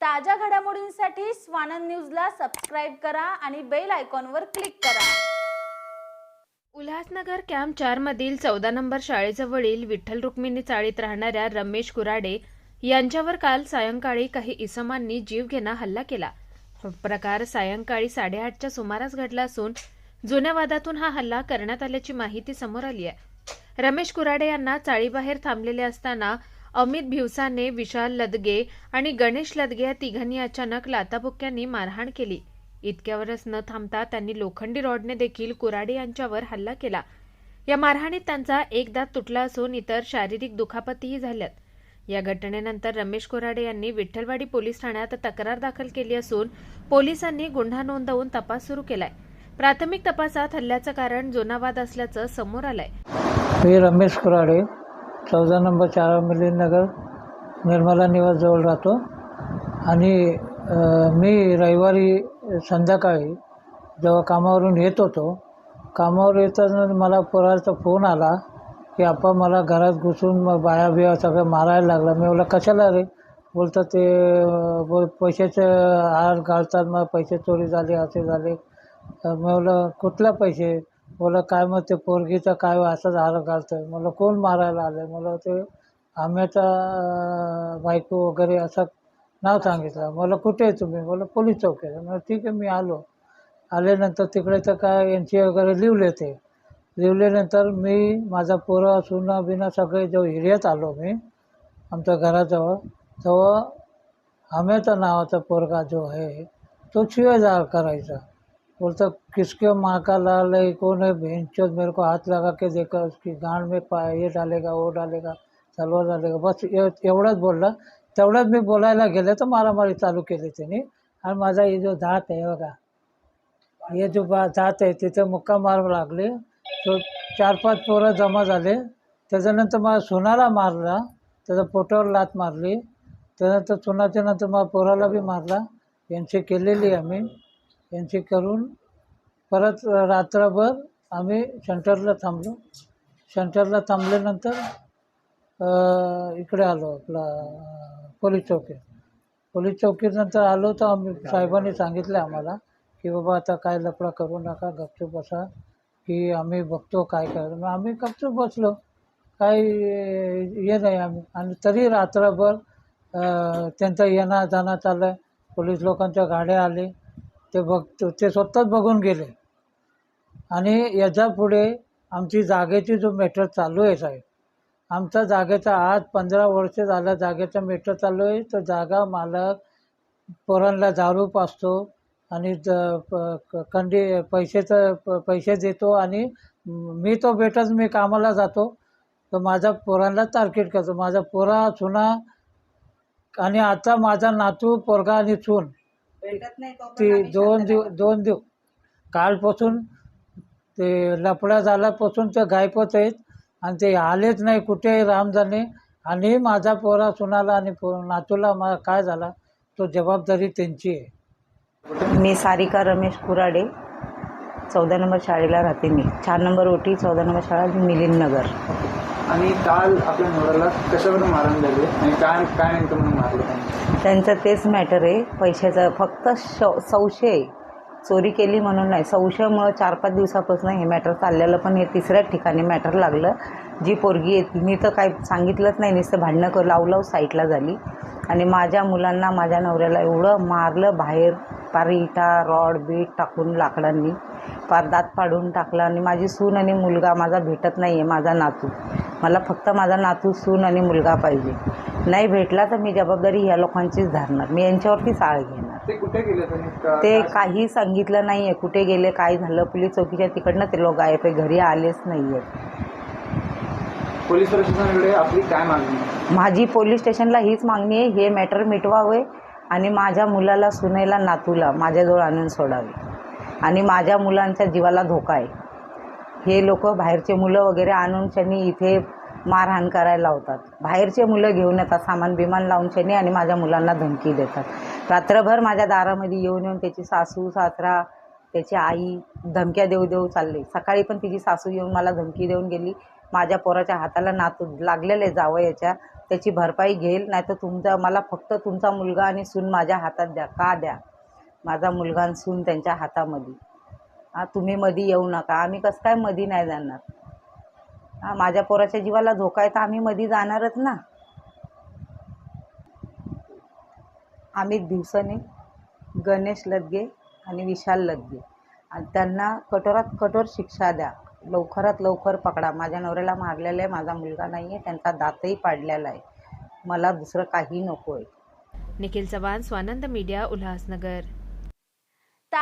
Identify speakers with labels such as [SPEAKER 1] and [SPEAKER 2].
[SPEAKER 1] ताज्या घडामोडींसाठी स्वानंद न्यूजला सबस्क्राईब करा आणि बेल आयकॉनवर क्लिक करा.
[SPEAKER 2] उल्हासनगर कॅम्प चार मधील चौदा नंबर शाळेजवळील विठ्ठल रुक्मिणी चाळीत राहणाऱ्या रमेश कुराडे यांच्यावर काल सायंकाळी काही इसमांनी जीवघेणा हल्ला केला. प्रकार सायंकाळी साडेआठच्या सुमारास घडला असून जुन्या वादातून हा हल्ला करण्यात आल्याची माहिती समोर आली आहे. रमेश कुराडे यांना चाळीबाहेर थांबलेले असताना अमित भिवसाने विशाल लदगे आणि गणेश लदगे या तिघांनी अचानक लाताबुक्क्यांनी मारहाण केली. इतक्यावरच न थांबता त्यांनी लोखंडी रॉडने देखील कुराडे यांच्यावर हल्ला केला. या मारहाणीत त्यांचा एक दात तुटला असून इतर शारीरिक दुखापतीही झाल्यात. या घटनेनंतर रमेश कुराडे यांनी विठ्ठलवाडी पोलीस ठाण्यात तक्रार दाखल केली असून पोलिसांनी गुन्हा नोंदवून तपास सुरू केलाय. प्राथमिक तपासात हल्ल्याचं कारण जोनावाद असल्याचं समोर आलंय.
[SPEAKER 3] मी रमेश कुराडे. चौदा नंबर चार नगर निर्मला निवासजवळ राहतो. आणि मी रविवारी संध्याकाळी जेव्हा कामावरून येत होतो कामावर येताना मला पोराचा फोन आला की आपा मला घरात घुसून मग बाया बिया सगळं मारायला लागला. मी बोला कशाला रे? बोलतं ते बोल पैशाचे हार घालतात मग पैसे चोरी झाले असे झाले. मी बोला कुठला पैसे? बोला काय मग ते पोरगीचं काय असंच हार घालतं मला कोण मारायला आलं मला ते आम्याचा बायको वगैरे असं नाव सांगितलं. मला कुठे आहे तुम्ही? मला पोलीस चौकीला आहे. मला ठीक आहे मी आलो. आल्यानंतर तिकडे तर काय यांची वगैरे लिवले ते. लिवल्यानंतर मी माझा पोरं सुना बिना सगळे जेव्हा हिर्यात आलो मी आमच्या घराजवळ तेव्हा आम्याचा नावाचा पोरगा जो आहे तो शिवेजार करायचा. बोलता किसके माँ का लाल है? कौन है भेंचोद मेरे को हाथ लगा के देखा उसकी गांड में पा ये डालेगा वो डालेगा सलवार डालेगा। बस एवढंच बोलला. तेवढंच मी बोलायला गेले तर मारामारी चालू केली त्यांनी आणि माझा हे जो दात आहे बघा हे जो बा दात आहे तिथे मुक्का मार लागले. तो चार पाच पोरं जमा झाले. त्याच्यानंतर मला सोनाला मारला. त्याच्या पोटावर लात मारली. त्यानंतर सोनाच्या नंतर मला पोराला बी मारला. यांची केलेली आम्ही. यांची करून परत रात्रभर आम्ही सेंटरला थांबलो. सेंटरला थांबल्यानंतर इकडे आलो आपला पोलीस चौकीत. पोलीस चौकीनंतर आलो तर आम्ही साहेबांनी सांगितलं आम्हाला की बाबा आता काय लपडा करू नका गपचूप बसा की आम्ही बघतो काय करायचं मग आम्ही गपचूप बसलो. काही हे नाही आम्ही. आणि तरी रात्रभर त्यांचा त्यांचं येणं जाणं चाललं पोलीस लोकांच्या गाड्या आले. ते बघतो ते स्वतःच बघून गेले. आणि याच्यापुढे आमची जागेची जो मेटर चालू आहे साहेब आमचा जागेचा आज पंधरा वर्ष झाला जागेचा मेटर चालू आहे. तर जागा मालक पोरांना दारू पासतो आणि ज- प- कंडी पैशाचं प- पैसे देतो आणि मी तो भेटच मी कामाला जातो. तर माझ्या पोरांना तारकीट करतो. माझा पोरा सुना आणि आता माझा नातू पोरगा आणि सून. ती दोन दिव दोन दिव कालपासून ते लफडा झाल्यापासून ते गायबच आहेत आणि ते आलेच नाही कुठे राम जाणे आणि माझा पोरा सुनाला आणि पो नातूला मा काय झाला? तो जबाबदारी त्यांची आहे.
[SPEAKER 4] मी सारिका रमेश कुराडे चौदा नंबर शाळेला राहते मी. चार नंबर ओटी चौदा नंबर शाळा मिलिंद नगर.
[SPEAKER 5] आणि काल आपल्या नवऱ्याला कशावर मारण झाले आणि काय काय नेमकं म्हणून मारलं
[SPEAKER 4] त्यांचं तेच मॅटर आहे. पैशाचं फक्त श संशय चोरी केली म्हणून नाही. संशयामुळं चार पाच दिवसापासून हे मॅटर चाललेलं पण हे तिसऱ्याच ठिकाणी मॅटर लागलं. जी पोरगी आहे तिने तर काही सांगितलंच नाही. नुसतं भांडणं कर लावू साईटला झाली. आणि माझ्या मुलांना माझ्या नवऱ्याला एवढं मारलं बाहेर. पार इटा रॉड बीट टाकून लाकडांनी. पार दात पाडून टाकला. आणि माझी सून आणि मुलगा माझा भेटत नाही आहे माझा नातू. मला फक्त माझा नातू सून आणि मुलगा पाहिजे. नाही भेटला तर मी जबाबदारी ह्या लोकांचीच धरणार. मी यांच्यावरतीच आळ घेणार.
[SPEAKER 5] ते कुठे गेले त्यांनी का-
[SPEAKER 4] ते काही सांगितलं नाही आहे कुठे गेले काय झालं? पोलीस चौकीच्या तिकडनं ते लोक गायब आहे घरी आलेच नाही आहेत
[SPEAKER 5] पोलीस प्रशासनाकडे आपली काय मागणी?
[SPEAKER 4] माझी पोलीस स्टेशनला हीच मागणी आहे. हे मॅटर मिटवावे आणि माझ्या मुलाला सुनेला नातूला माझ्याजवळ आणून सोडावे. आणि माझ्या मुलांच्या जीवाला धोका आहे. हे लोक बाहेरचे मुलं वगैरे आणून शनी इथे मारहाण करायला लावतात. बाहेरचे मुलं घेऊन येतात सामान बिमान लावून शनी आणि माझ्या मुलांना धमकी देतात. रात्रभर माझ्या दारामध्ये येऊन येऊन त्याची सासू सासरा त्याची आई धमक्या देऊ देऊ चालली. सकाळी पण तिची सासू येऊन मला धमकी देऊन गेली. माझ्या पोराच्या हाताला नातू लागलेले जावं याच्या. त्याची भरपाई घेईल नाही तर तुमचा मला फक्त तुमचा मुलगा आणि सून माझ्या हातात द्या का द्या? माझा मुलगा आणि सून त्यांच्या हातामध्ये. हां तुम्ही मधी येऊ नका. आम्ही कसं काय मधी नाही जाणार? हां माझ्या पोराच्या जीवाला धोका आहे तर आम्ही मधी जाणारच ना. अमित दिवसाने गणेश लदगे आणि विशाल लदगे आणि त्यांना कठोरात कठोर शिक्षा द्या. लवकरात लवकर पकडा. माझ्या नवऱ्याला मारलेलं आहे माझा मुलगा नाही आहे त्यांचा दातही पाडलेला आहे. मला दुसरं काही नको आहे
[SPEAKER 2] निखिल चव्हाण स्वानंद मीडिया उल्हासनगर.